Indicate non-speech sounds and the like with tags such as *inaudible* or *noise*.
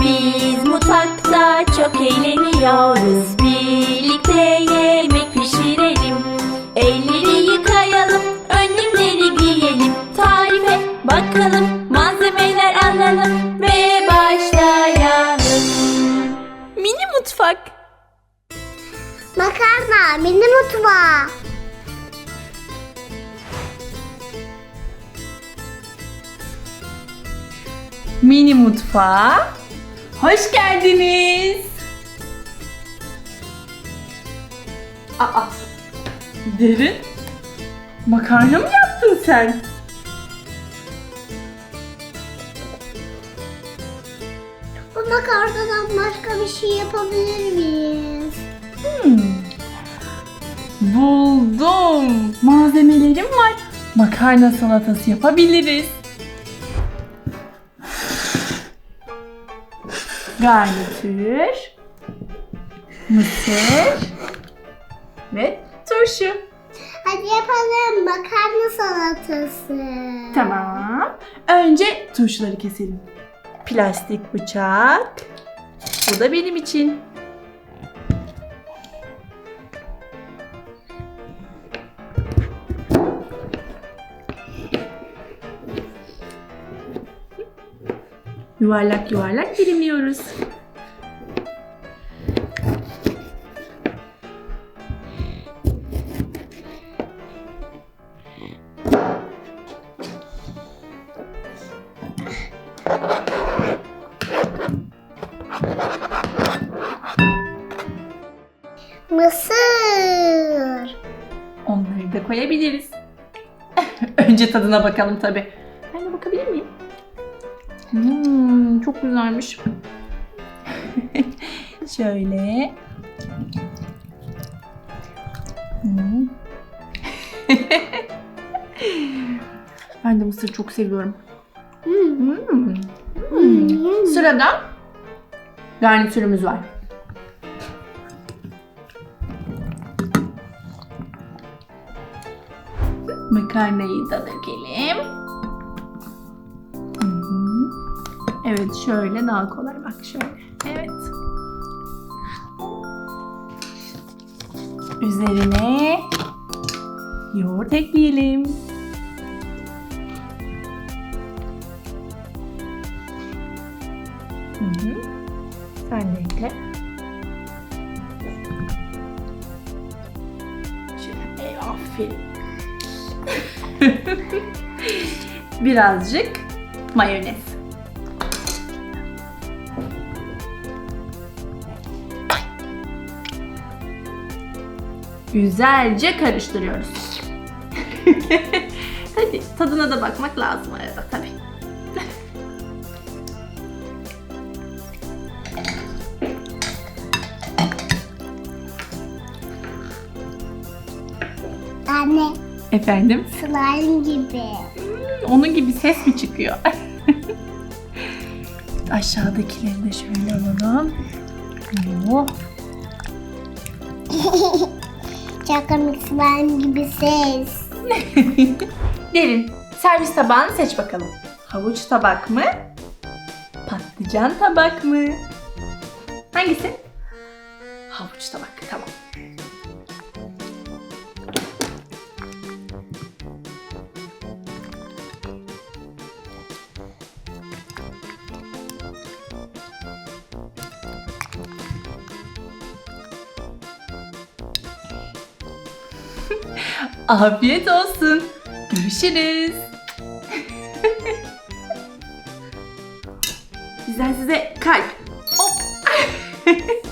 Biz mutfakta çok eğleniyoruz. Birlikte yemek pişirelim. Elleri yıkayalım, önlükleri giyelim. Tarife bakalım, malzemeler alalım ve başlayalım. Mini mutfak. Makarna, mini mutfağı. Mini mutfağa hoş geldiniz. Aa, Derin, makarna mı yaptın sen? Bu makarnadan başka bir şey yapabilir miyiz? Hmm. Buldum. Malzemelerim var. Makarna salatası yapabiliriz. Garnitür, mısır ve turşu. Hadi yapalım makarna salatası. Tamam. Önce turşuları keselim. Plastik bıçak. Bu da benim için. Yuvarlak yuvarlak dilimliyoruz. Mısır. Onları da koyabiliriz. *laughs* Önce tadına bakalım tabi. Hmm, çok güzelmiş. *laughs* Şöyle. Hmm. *laughs* ben de mısır çok seviyorum. Hmm. Hmm. Hmm. Sırada garnitürümüz var. Makarnayı da dökelim. Evet şöyle daha kolay bak şöyle. Evet. Üzerine yoğurt ekleyelim. Sen de ekle. Şöyle. *laughs* Birazcık mayonez. Güzelce karıştırıyoruz. *laughs* Hadi tadına da bakmak lazım arada tabii. Anne, Efendim? slime gibi. Onun gibi ses mi çıkıyor? *laughs* Aşağıdakileri de şöyle alalım. Oh. *laughs* Çok komik slime gibi ses. *laughs* Derin, servis tabağını seç bakalım. Havuç tabak mı? Patlıcan tabak mı? Hangisi? Havuç tabak, tamam. Afiyet olsun. Görüşürüz. Bizden size kalp. Hop. *laughs*